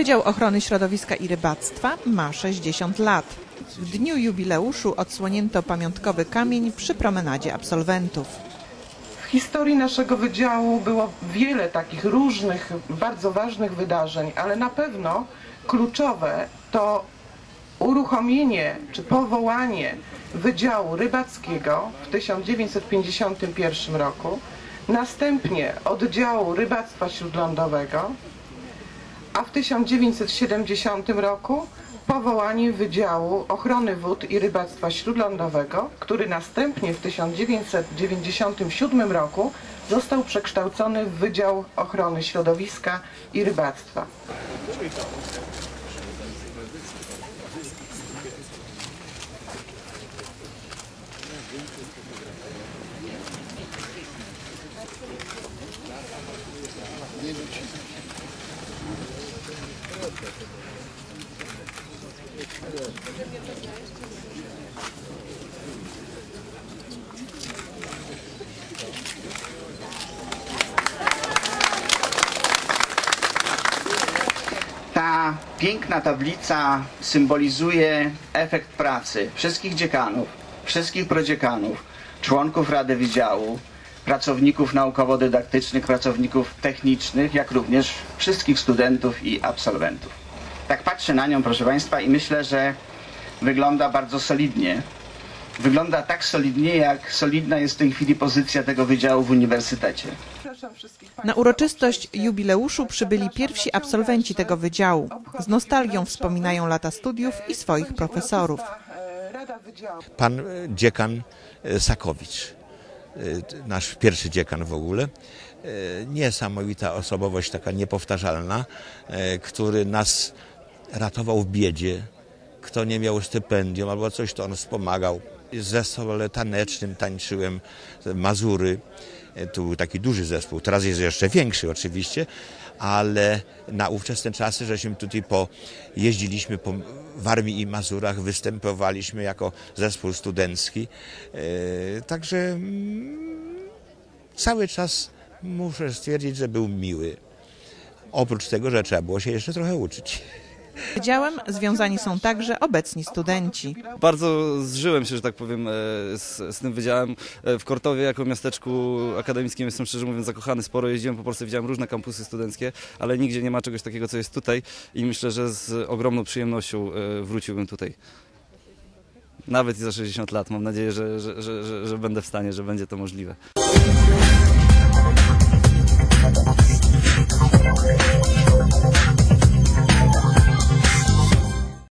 Wydział Ochrony Środowiska i Rybactwa ma 60 lat. W dniu jubileuszu odsłonięto pamiątkowy kamień przy promenadzie absolwentów. W historii naszego wydziału było wiele takich różnych, bardzo ważnych wydarzeń, ale na pewno kluczowe to uruchomienie czy powołanie Wydziału Rybackiego w 1951 roku, następnie oddziału Rybactwa Śródlądowego, a w 1970 roku powołanie Wydziału Ochrony Wód i Rybactwa Śródlądowego, który następnie w 1997 roku został przekształcony w Wydział Ochrony Środowiska i Rybactwa. Ta piękna tablica symbolizuje efekt pracy wszystkich dziekanów, wszystkich prodziekanów, członków Rady Wydziału, pracowników naukowo-dydaktycznych, pracowników technicznych, jak również wszystkich studentów i absolwentów. Tak patrzę na nią, proszę Państwa, i myślę, że wygląda bardzo solidnie. Wygląda tak solidnie, jak solidna jest w tej chwili pozycja tego wydziału w uniwersytecie. Na uroczystość jubileuszu przybyli pierwsi absolwenci tego wydziału. Z nostalgią wspominają lata studiów i swoich profesorów. Pan e, dziekan e, Sakowicz, e, nasz pierwszy dziekan w ogóle. Niesamowita osobowość, taka niepowtarzalna, który nas ratował w biedzie. Kto nie miał stypendium albo coś, to on wspomagał. Zespole tanecznym tańczyłem Mazury. E, Tu był taki duży zespół, teraz jest jeszcze większy oczywiście, ale na ówczesne czasy, żeśmy tutaj po, jeździliśmy po Warmii i Mazurach, występowaliśmy jako zespół studencki. E, Także mm, cały czas muszę stwierdzić, że był miły. Oprócz tego, że trzeba było się jeszcze trochę uczyć. Wydziałem związani są także obecni studenci. Bardzo zżyłem się, że tak powiem, e, z, z tym wydziałem. E, W Kortowie jako miasteczku akademickim jestem szczerze mówiąc zakochany. Sporo jeździłem po Polsce, widziałem różne kampusy studenckie, ale nigdzie nie ma czegoś takiego, co jest tutaj i myślę, że z ogromną przyjemnością e, wróciłbym tutaj. Nawet za 60 lat. Mam nadzieję, że, że, że, że będę w stanie, że będzie to możliwe.